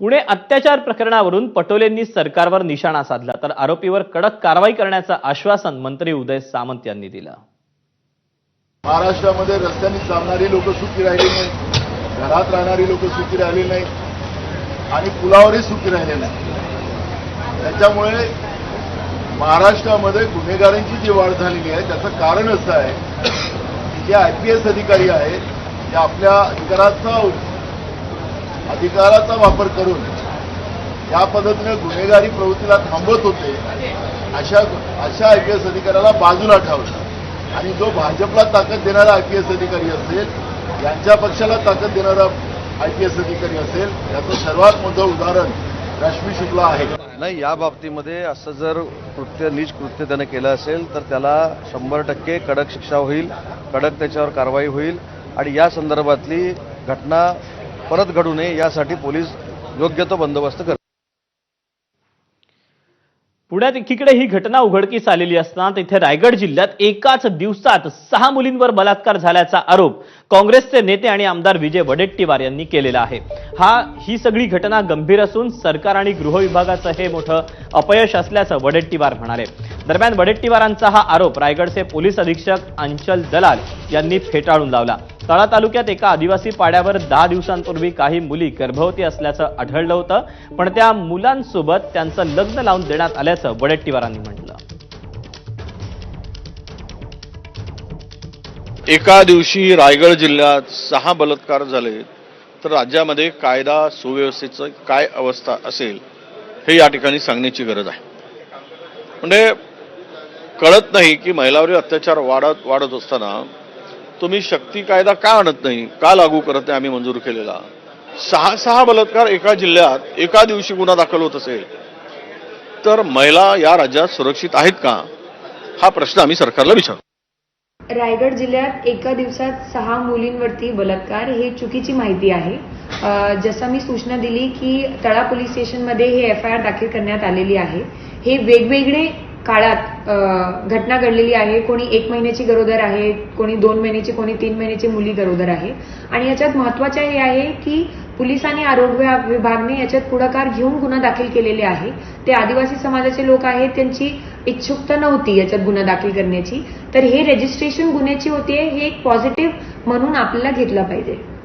पुणे अत्याचार प्रकरणावरून पटोलेंनी सरकारवर निशाणा साधला तर आरोपीवर कडक कारवाई करण्याचं आश्वासन मंत्री उदय सामंत यांनी दिलं. महाराष्ट्रामध्ये रस्त्याने चालणारी लोक सुखी राहिली नाही घरात राहणारी लोक सुखी राहिली नाही आणि पुलावरही सुखी राहिले नाही त्याच्यामुळे महाराष्ट्रामध्ये गुन्हेगारांची जी वाढ झालेली आहे त्याचं कारण असं आहे की जे आय पी एस अधिकारी आहेत ते आपल्या अधिकाराचा अधिकाराचा वापर करून या पद्धतीने गुन्हेगारी प्रवृत्तीला थांबवत होते अशा अशा आय पी एस अधिकाऱ्याला बाजूला ठेवलं. आणि जो भाजपला ताकद देणारा आय पी एस अधिकारी असेल यांच्या पक्षाला ताकद देणारा आय पी एस अधिकारी असेल याचं सर्वात मोठं उदाहरण रश्मी शुक्ला आहे. नाही या बाबतीमध्ये असं जर कृत्य नीच कृत्य त्यानं केलं असेल तर त्याला शंभर टक्के कडक शिक्षा होईल कडक त्याच्यावर कारवाई होईल. आणि या संदर्भातली घटना परत घडू नये यासाठी पोलीस योग्य तो बंदोबस्त करतील पुण्यात एकीकडे ही घटना उघडकीस आलेली असताना तिथे रायगड जिल्ह्यात एकाच दिवसात सहा मुलींवर बलात्कार झाल्याचा आरोप काँग्रेसचे नेते आणि आमदार विजय वडेट्टीवार यांनी केलेला आहे. हा ही सगळी घटना गंभीर असून सरकार आणि गृह विभागाचं हे मोठं अपयश असल्याचं वडेट्टीवार म्हणाले. दरम्यान वडेट्टीवारांचा हा आरोप रायगडचे पोलीस अधीक्षक अंचल दलाल यांनी फेटाळून लावला. तळा तालुक्यात एका आदिवासी पाड्यावर दहा दिवसांपूर्वी काही मुली गर्भवती असल्याचं आढळलं होतं पण त्या मुलांसोबत त्यांचं लग्न लावून देण्यात आल्याचं वडेट्टीवारांनी म्हटलं. एका दिवशी रायगड जिल्ह्यात सहा बलात्कार झाले तर राज्यामध्ये कायदा सुव्यवस्थेचं काय अवस्था असेल हे या ठिकाणी सांगण्याची गरज आहे. म्हणजे कळत नाही की महिलावरील अत्याचार वाढत वाढत असताना तुम्ही शक्ती कायदा का आणत नाही? का लागू करत नाही आम्ही मंजूर केलेला? सहा सहा बलात्कार एका जिल्ह्यात एका दिवशी गुन्हा दाखल होत असेल तर महिला या राज्यात सुरक्षित आहेत का? हा प्रश्न आम्ही सरकारला विचारतो. रायगड जिल्ह्यात एका दिवसात सहा मुलींवरती बलात्कार हे चुकीची माहिती आहे. जसं मी सूचना दिली की तळा पोलीस स्टेशनमध्ये हे एफ आय आर दाखल करण्यात आलेली आहे. हे वेगवेगळे काळात घटना घडलेली आहे. कोणी एक महिन्याची गरोदर आहे कोणी दोन महिन्याची कोणी तीन महिन्याची मुली गरोदर आहे. आणि याच्यात महत्वाचं हे आहे की पोलीस आणि आरोग्य विभाग- विभागने याच्यात पुढाकार घेऊन गुन्हा दाखल केलेले आहे. ते आदिवासी समाजाचे लोक आहेत त्यांची इच्छुकता नव्हती याच्यात गुन्हा दाखल करण्याची. तर हे रजिस्ट्रेशन गुन्ह्याची होते हे एक पॉझिटिव्ह म्हणून आपल्याला घेतलं पाहिजे.